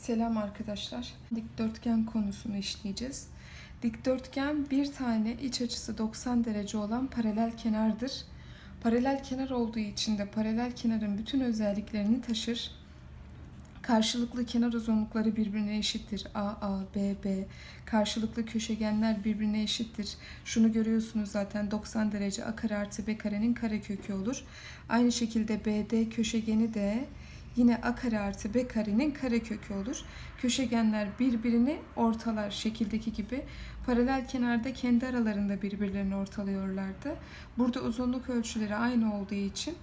Selam arkadaşlar. Dikdörtgen konusunu işleyeceğiz. Dikdörtgen bir tane iç açısı 90 derece olan paralel kenardır. Paralel kenar olduğu için de paralel kenarın bütün özelliklerini taşır. Karşılıklı kenar uzunlukları birbirine eşittir. A, A, B, B. Karşılıklı köşegenler birbirine eşittir. Şunu görüyorsunuz zaten 90 derece A kare artı B karenin karekökü olur. Aynı şekilde BD köşegeni de yine A kare artı B karenin karekökü olur. Köşegenler birbirini ortalar şekildeki gibi. Paralel kenarda kendi aralarında birbirlerini ortalıyorlardı. Burada uzunluk ölçüleri aynı olduğu için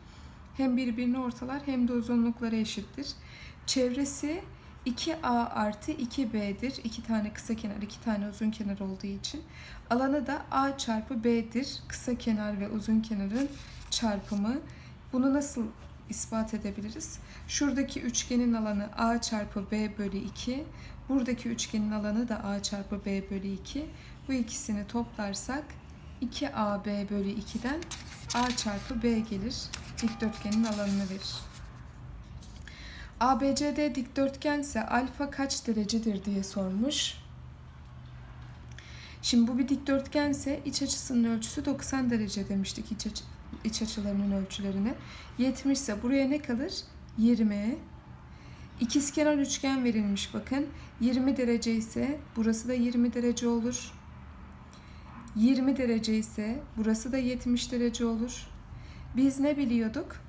hem birbirini ortalar hem de uzunlukları eşittir. Çevresi 2A artı 2B'dir. İki tane kısa kenar, iki tane uzun kenar olduğu için. Alanı da A çarpı B'dir. Kısa kenar ve uzun kenarın çarpımı. Bunu nasıl ispat edebiliriz? Şuradaki üçgenin alanı A çarpı B bölü 2. Buradaki üçgenin alanı da A çarpı B bölü 2. Bu ikisini toplarsak 2AB bölü 2'den A çarpı B gelir. Dikdörtgenin alanını verir. ABCD dikdörtgense alfa kaç derecedir diye sormuş. Şimdi bu bir dikdörtgense iç açısının ölçüsü 90 derece demiştik iç, açı, iç açılarının ölçülerine. 70 ise buraya ne kalır? 20. İkizkenar üçgen verilmiş bakın. 20 derece ise burası da 20 derece olur. 20 derece ise burası da 70 derece olur. Biz ne biliyorduk?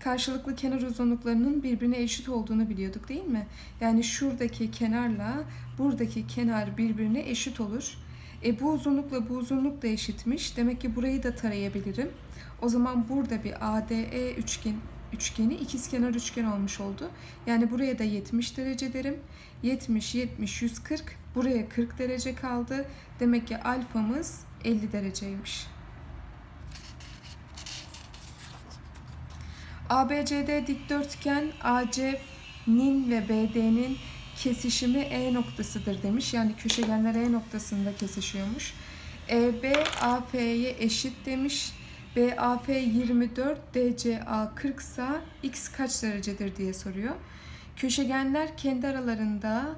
karşılıklı kenar uzunluklarının birbirine eşit olduğunu biliyorduk değil mi? Yani şuradaki kenarla buradaki kenar birbirine eşit olur. E bu uzunlukla bu uzunluk da eşitmiş. Demek ki burayı da tarayabilirim. O zaman burada bir ADE üçgen üçgeni ikizkenar üçgen olmuş oldu. Yani buraya da 70 derece derim. 70 70 140 buraya 40 derece kaldı. Demek ki alfamız 50 dereceymiş. ABCD dikdörtgen AC'nin ve BD'nin kesişimi E noktasıdır demiş. Yani köşegenler E noktasında kesişiyormuş. EB AF'ye eşit demiş. BAF 24, DCA 40 ise X kaç derecedir diye soruyor. Köşegenler kendi aralarında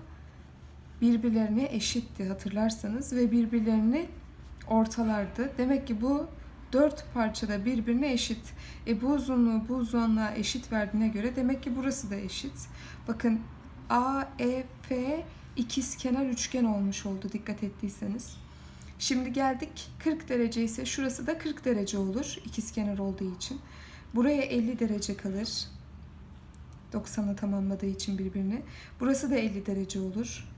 birbirlerine eşitti hatırlarsanız ve birbirlerini ortalardı. Demek ki bu dört parçada birbirine eşit. E bu uzunluğu bu uzunluğa eşit verdiğine göre demek ki burası da eşit. Bakın A, E, F ikizkenar üçgen olmuş oldu dikkat ettiyseniz. Şimdi geldik 40 derece ise şurası da 40 derece olur ikizkenar olduğu için. Buraya 50 derece kalır. 90'ı tamamladığı için birbirini. Burası da 50 derece olur.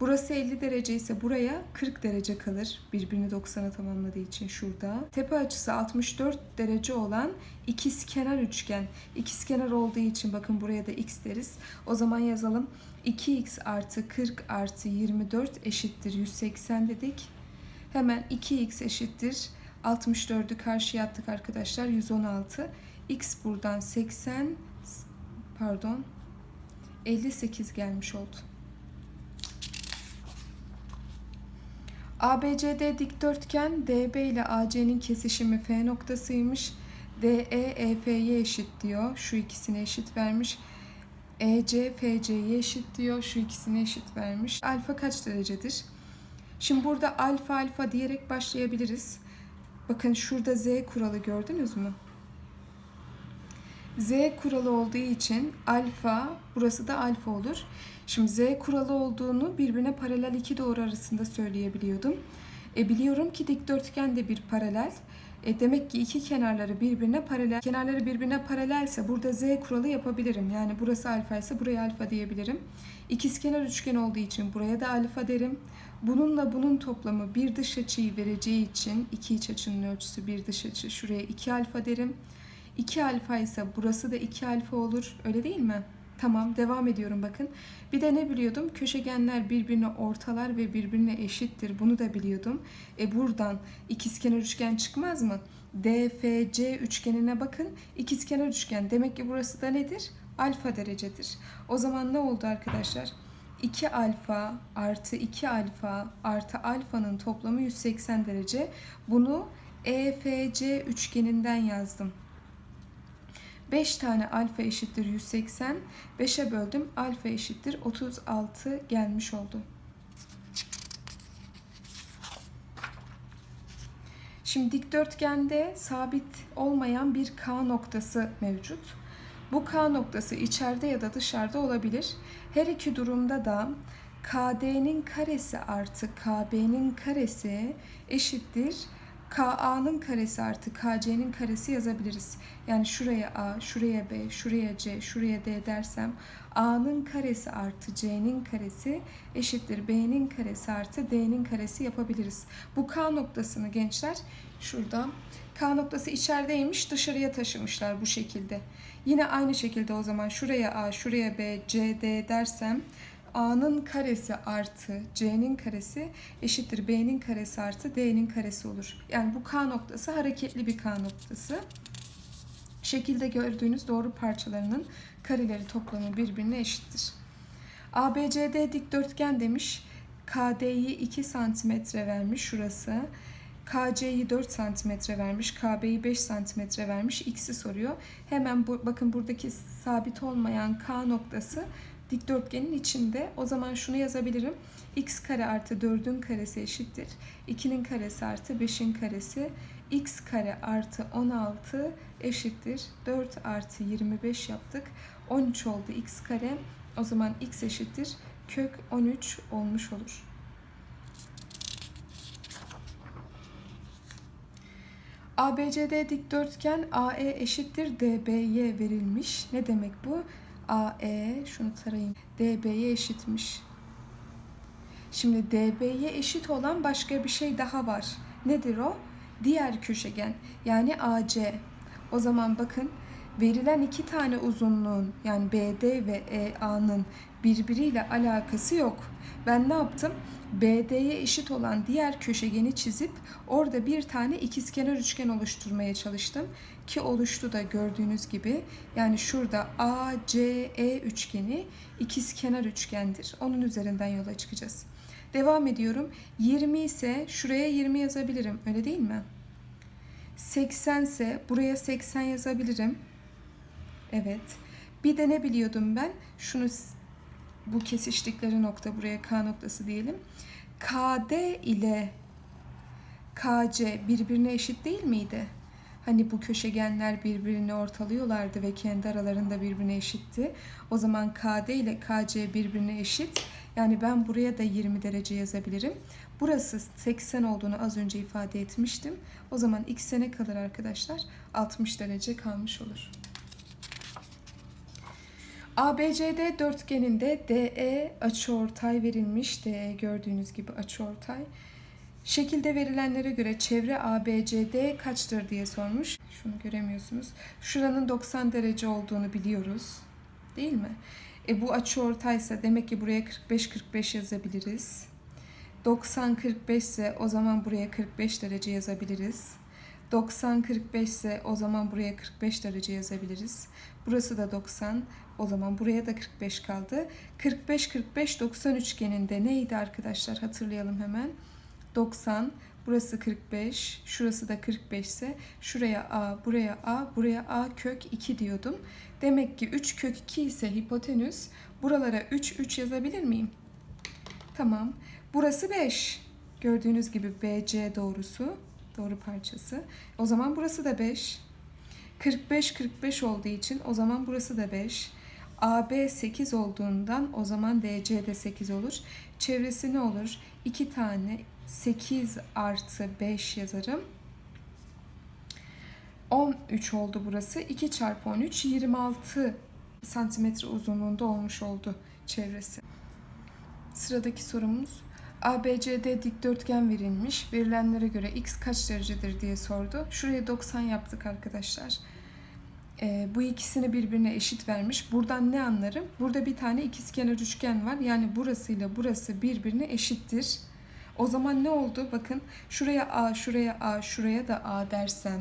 Burası 50 derece ise buraya 40 derece kalır. Birbirini 90'a tamamladığı için şurada. Tepe açısı 64 derece olan ikizkenar üçgen. İkizkenar olduğu için bakın buraya da x deriz. O zaman yazalım. 2x artı 40 artı 24 eşittir 180 dedik. Hemen 2x eşittir. 64'ü karşıya attık arkadaşlar. 116. x buradan 80 pardon 58 gelmiş oldu. ABCD dikdörtgen DB ile AC'nin kesişimi F noktasıymış. DE EF'ye eşit diyor. Şu ikisine eşit vermiş. EC FC'ye eşit diyor. Şu ikisine eşit vermiş. Alfa kaç derecedir? Şimdi burada alfa alfa diyerek başlayabiliriz. Bakın şurada Z kuralı gördünüz mü? Z kuralı olduğu için alfa, burası da alfa olur. Şimdi Z kuralı olduğunu birbirine paralel iki doğru arasında söyleyebiliyordum. E, biliyorum ki dikdörtgen de bir paralel. E, demek ki iki kenarları birbirine paralel. Kenarları birbirine paralelse burada Z kuralı yapabilirim. Yani burası alfa ise buraya alfa diyebilirim. İkizkenar üçgen olduğu için buraya da alfa derim. Bununla bunun toplamı bir dış açıyı vereceği için iki iç açının ölçüsü bir dış açı. Şuraya 2 alfa derim. 2 alfa ise burası da 2 alfa olur. Öyle değil mi? Tamam devam ediyorum bakın. Bir de ne biliyordum? Köşegenler birbirine ortalar ve birbirine eşittir. Bunu da biliyordum. E buradan ikizkenar üçgen çıkmaz mı? DFC üçgenine bakın. İkizkenar üçgen. Demek ki burası da nedir? Alfa derecedir. O zaman ne oldu arkadaşlar? 2 alfa artı 2 alfa artı alfanın toplamı 180 derece. Bunu EFC üçgeninden yazdım. 5 tane alfa eşittir 180. 5'e böldüm. Alfa eşittir 36 gelmiş oldu. Şimdi dikdörtgende sabit olmayan bir K noktası mevcut. Bu K noktası içeride ya da dışarıda olabilir. Her iki durumda da KD'nin karesi artı KB'nin karesi eşittir. KA'nın karesi artı KC'nin karesi yazabiliriz. Yani şuraya A, şuraya B, şuraya C, şuraya D dersem A'nın karesi artı C'nin karesi eşittir B'nin karesi artı D'nin karesi yapabiliriz. Bu K noktasını gençler şurada K noktası içerideymiş dışarıya taşımışlar bu şekilde. Yine aynı şekilde o zaman şuraya A, şuraya B, C, D dersem A'nın karesi artı C'nin karesi eşittir B'nin karesi artı D'nin karesi olur. Yani bu K noktası hareketli bir K noktası. Şekilde gördüğünüz doğru parçalarının kareleri toplamı birbirine eşittir. ABCD dikdörtgen demiş. KD'yi 2 cm vermiş şurası. KC'yi 4 cm vermiş, KB'yi 5 cm vermiş. X'i soruyor. Hemen bu, bakın buradaki sabit olmayan K noktası dikdörtgenin içinde. O zaman şunu yazabilirim. X kare artı 4'ün karesi eşittir. 2'nin karesi artı 5'in karesi. X kare artı 16 eşittir. 4 artı 25 yaptık. 13 oldu X kare. O zaman X eşittir. Kök 13 olmuş olur. ABCD dikdörtgen AE eşittir DBY verilmiş. Ne demek bu? AE şunu tarayayım. DB'ye eşitmiş. Şimdi DB'ye eşit olan başka bir şey daha var. Nedir o? Diğer köşegen yani AC. O zaman bakın verilen iki tane uzunluğun yani BD ve EA'nın birbiriyle alakası yok. Ben ne yaptım? BD'ye eşit olan diğer köşegeni çizip orada bir tane ikizkenar üçgen oluşturmaya çalıştım ki oluştu da gördüğünüz gibi. Yani şurada ACE üçgeni ikizkenar üçgendir. Onun üzerinden yola çıkacağız. Devam ediyorum. 20 ise şuraya 20 yazabilirim. Öyle değil mi? 80 ise buraya 80 yazabilirim. Evet. Bir de ne biliyordum ben? Şunu bu kesiştikleri nokta buraya K noktası diyelim. KD ile KC birbirine eşit değil miydi? Hani bu köşegenler birbirini ortalıyorlardı ve kendi aralarında birbirine eşitti. O zaman KD ile KC birbirine eşit. Yani ben buraya da 20 derece yazabilirim. Burası 80 olduğunu az önce ifade etmiştim. O zaman x ne kalır arkadaşlar? 60 derece kalmış olur. ABCD dörtgeninde DE açıortay verilmiş. DE gördüğünüz gibi açıortay. Şekilde verilenlere göre çevre ABCD kaçtır diye sormuş. Şunu göremiyorsunuz. Şuranın 90 derece olduğunu biliyoruz. Değil mi? E bu açıortaysa demek ki buraya 45-45 yazabiliriz. 90-45 ise o zaman buraya 45 derece yazabiliriz. 90-45 ise o zaman buraya 45 derece yazabiliriz. Burası da 90. O zaman buraya da 45 kaldı. 45-45-90 üçgeninde neydi arkadaşlar? Hatırlayalım hemen. 90, burası 45, şurası da 45 ise şuraya A, buraya A, buraya A kök 2 diyordum. Demek ki 3 kök 2 ise hipotenüs. Buralara 3, 3 yazabilir miyim? Tamam. Burası 5. Gördüğünüz gibi BC doğrusu, doğru parçası. O zaman burası da 5. 45 45 olduğu için o zaman burası da 5. AB 8 olduğundan o zaman DC de 8 olur. Çevresi ne olur? 2 tane 8 artı 5 yazarım. 13 oldu burası. 2 çarpı 13 26 santimetre uzunluğunda olmuş oldu çevresi. Sıradaki sorumuz ABCD dikdörtgen verilmiş. Verilenlere göre x kaç derecedir diye sordu. Şuraya 90 yaptık arkadaşlar. Ee, bu ikisini birbirine eşit vermiş. Buradan ne anlarım? Burada bir tane ikizkenar üçgen var. Yani burasıyla burası birbirine eşittir. O zaman ne oldu? Bakın şuraya A, şuraya A, şuraya da A dersem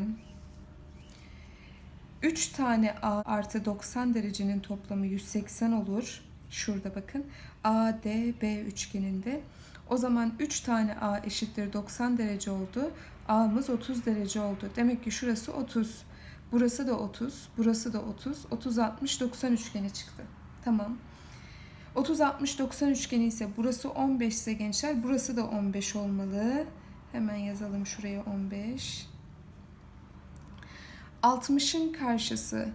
3 tane A artı 90 derecenin toplamı 180 olur. Şurada bakın. ADB üçgeninde. O zaman 3 tane A eşittir 90 derece oldu. A'mız 30 derece oldu. Demek ki şurası 30. Burası da 30, burası da 30. 30 60 90 üçgeni çıktı. Tamam. 30 60 90 üçgeni ise burası 15 ise gençler burası da 15 olmalı. Hemen yazalım şuraya 15. 60'ın karşısı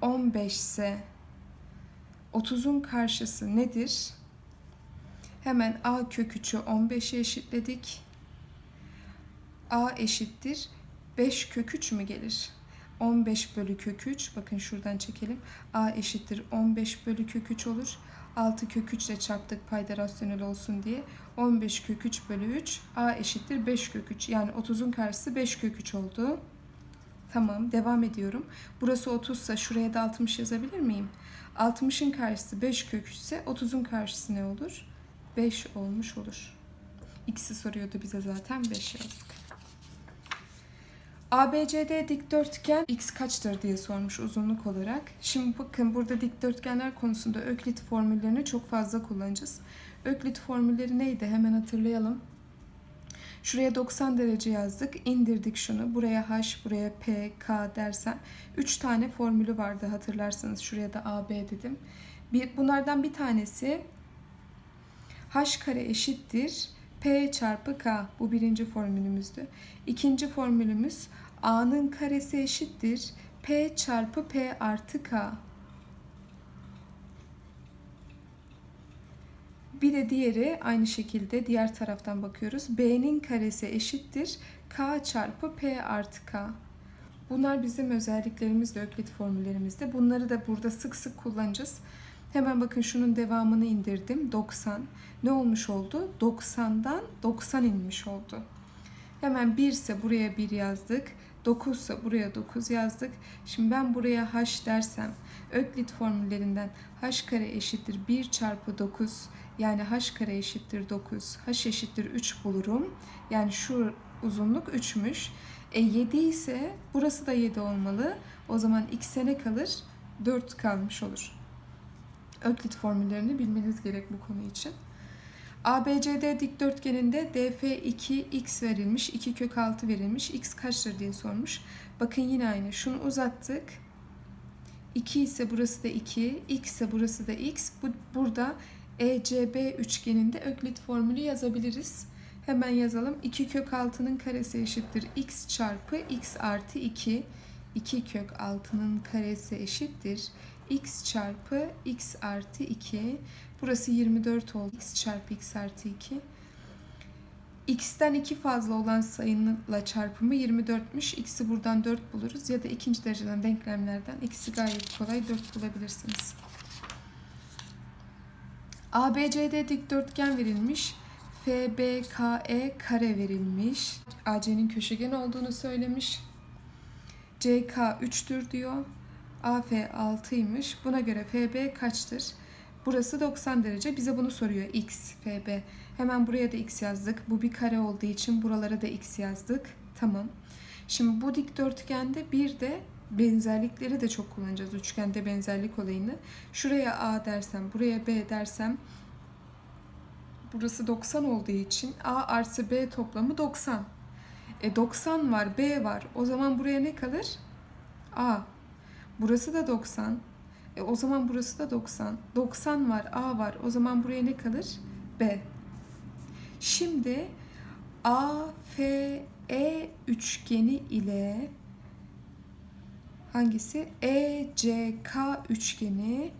15 ise 30'un karşısı nedir? Hemen a kök 3'ü 15'e eşitledik. a eşittir 5 kök 3 mü gelir? 15 bölü kök 3 bakın şuradan çekelim. a eşittir 15 bölü kök 3 olur. 6 kök 3 ile çarptık payda rasyonel olsun diye. 15 kök 3 bölü 3 a eşittir 5 kök 3 yani 30'un karşısı 5 kök 3 oldu. Tamam devam ediyorum. Burası 30 ise şuraya da 60 yazabilir miyim? 60'ın karşısı 5 kök 3 ise 30'un karşısı ne olur? 5 olmuş olur. X'i soruyordu bize zaten 5 yazdık. ABCD dikdörtgen x kaçtır diye sormuş uzunluk olarak. Şimdi bakın burada dikdörtgenler konusunda Öklit formüllerini çok fazla kullanacağız. Öklit formülleri neydi hemen hatırlayalım. Şuraya 90 derece yazdık. indirdik şunu. Buraya h, buraya p, k dersen 3 tane formülü vardı hatırlarsanız. Şuraya da a, b dedim. Bir, bunlardan bir tanesi h kare eşittir p çarpı k. Bu birinci formülümüzdü. İkinci formülümüz a'nın karesi eşittir p çarpı p artı k. Bir de diğeri aynı şekilde diğer taraftan bakıyoruz. B'nin karesi eşittir K çarpı P artı K. Bunlar bizim özelliklerimizde, Öklit formüllerimizde. Bunları da burada sık sık kullanacağız. Hemen bakın şunun devamını indirdim. 90. Ne olmuş oldu? 90'dan 90 inmiş oldu. Hemen 1 ise buraya 1 yazdık. 9 ise buraya 9 yazdık. Şimdi ben buraya h dersem Öklit formüllerinden h kare eşittir 1 çarpı 9 yani h kare eşittir 9, h eşittir 3 bulurum. Yani şu uzunluk 3'müş. E 7 ise burası da 7 olmalı. O zaman x'e ne kalır? 4 kalmış olur. Öklit formüllerini bilmeniz gerek bu konu için. ABCD dikdörtgeninde DF2 x verilmiş, 2 kök 6 verilmiş. x kaçtır diye sormuş. Bakın yine aynı. Şunu uzattık. 2 ise burası da 2, x ise burası da x. Bu, burada ECB üçgeninde öklit formülü yazabiliriz. Hemen yazalım. 2 kök 6'nın karesi eşittir x çarpı x artı 2. 2 kök 6'nın karesi eşittir x çarpı x artı 2. Burası 24 oldu. x çarpı x artı 2. x'ten 2 fazla olan sayıyla çarpımı 24'müş. x'i buradan 4 buluruz. Ya da ikinci dereceden denklemlerden x'i gayet kolay 4 bulabilirsiniz. ABCD dikdörtgen verilmiş. FBKE kare verilmiş. AC'nin köşegen olduğunu söylemiş. CK 3'tür diyor. AF 6'ymış. Buna göre FB kaçtır? Burası 90 derece. Bize bunu soruyor. X, FB. Hemen buraya da X yazdık. Bu bir kare olduğu için buralara da X yazdık. Tamam. Şimdi bu dikdörtgende bir de benzerlikleri de çok kullanacağız. Üçgende benzerlik olayını. Şuraya A dersem, buraya B dersem burası 90 olduğu için A artı B toplamı 90. E 90 var, B var. O zaman buraya ne kalır? A. Burası da 90. E o zaman burası da 90. 90 var, A var. O zaman buraya ne kalır? B. Şimdi A, F, E üçgeni ile hangisi? ECK üçgeni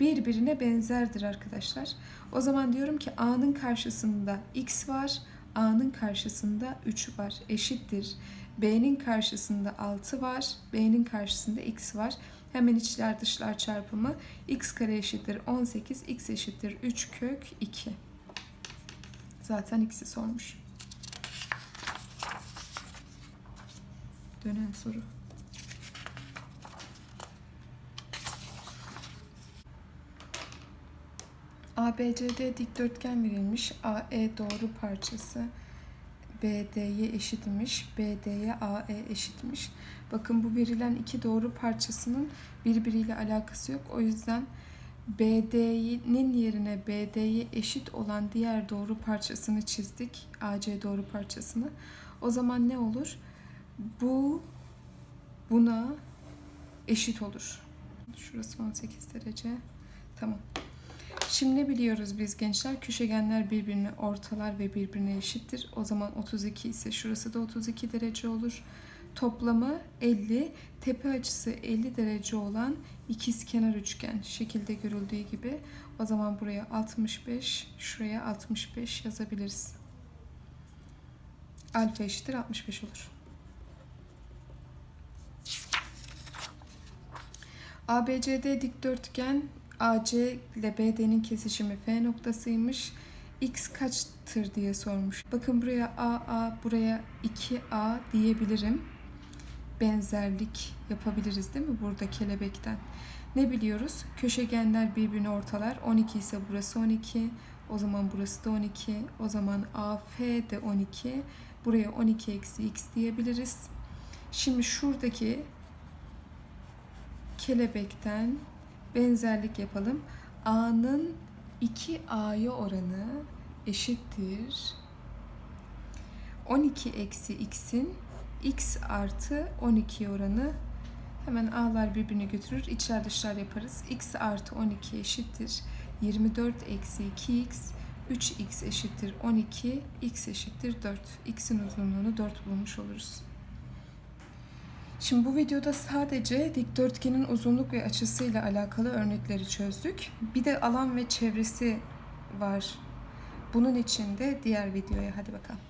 birbirine benzerdir arkadaşlar. O zaman diyorum ki A'nın karşısında X var, A'nın karşısında 3 var. Eşittir. B'nin karşısında 6 var, B'nin karşısında X var. Hemen içler dışlar çarpımı x kare eşittir 18, x eşittir 3 kök 2. Zaten x'i sormuş. Dönen soru. ABCD dikdörtgen verilmiş. AE doğru parçası BD'ye eşitmiş. BD'ye AE eşitmiş. Bakın bu verilen iki doğru parçasının birbiriyle alakası yok. O yüzden BD'nin yerine BD'ye eşit olan diğer doğru parçasını çizdik. AC doğru parçasını. O zaman ne olur? Bu buna eşit olur. Şurası 18 derece. Tamam. Şimdi biliyoruz biz gençler? Köşegenler birbirini ortalar ve birbirine eşittir. O zaman 32 ise şurası da 32 derece olur. Toplamı 50, tepe açısı 50 derece olan ikizkenar üçgen şekilde görüldüğü gibi. O zaman buraya 65, şuraya 65 yazabiliriz. Alfa eşittir 65 olur. ABCD dikdörtgen AC ile BD'nin kesişimi F noktasıymış. X kaçtır diye sormuş. Bakın buraya AA, buraya 2A diyebilirim. Benzerlik yapabiliriz değil mi burada kelebekten? Ne biliyoruz? Köşegenler birbirini ortalar. 12 ise burası 12. O zaman burası da 12. O zaman AF de 12. Buraya 12 eksi x diyebiliriz. Şimdi şuradaki kelebekten benzerlik yapalım. A'nın 2A'ya oranı eşittir. 12 eksi x'in x artı 12 oranı hemen a'lar birbirini götürür. İçler dışlar yaparız. x artı 12 eşittir. 24 eksi 2x 3x eşittir 12 x eşittir 4. x'in uzunluğunu 4 bulmuş oluruz. Şimdi bu videoda sadece dikdörtgenin uzunluk ve açısıyla alakalı örnekleri çözdük. Bir de alan ve çevresi var. Bunun için de diğer videoya hadi bakalım.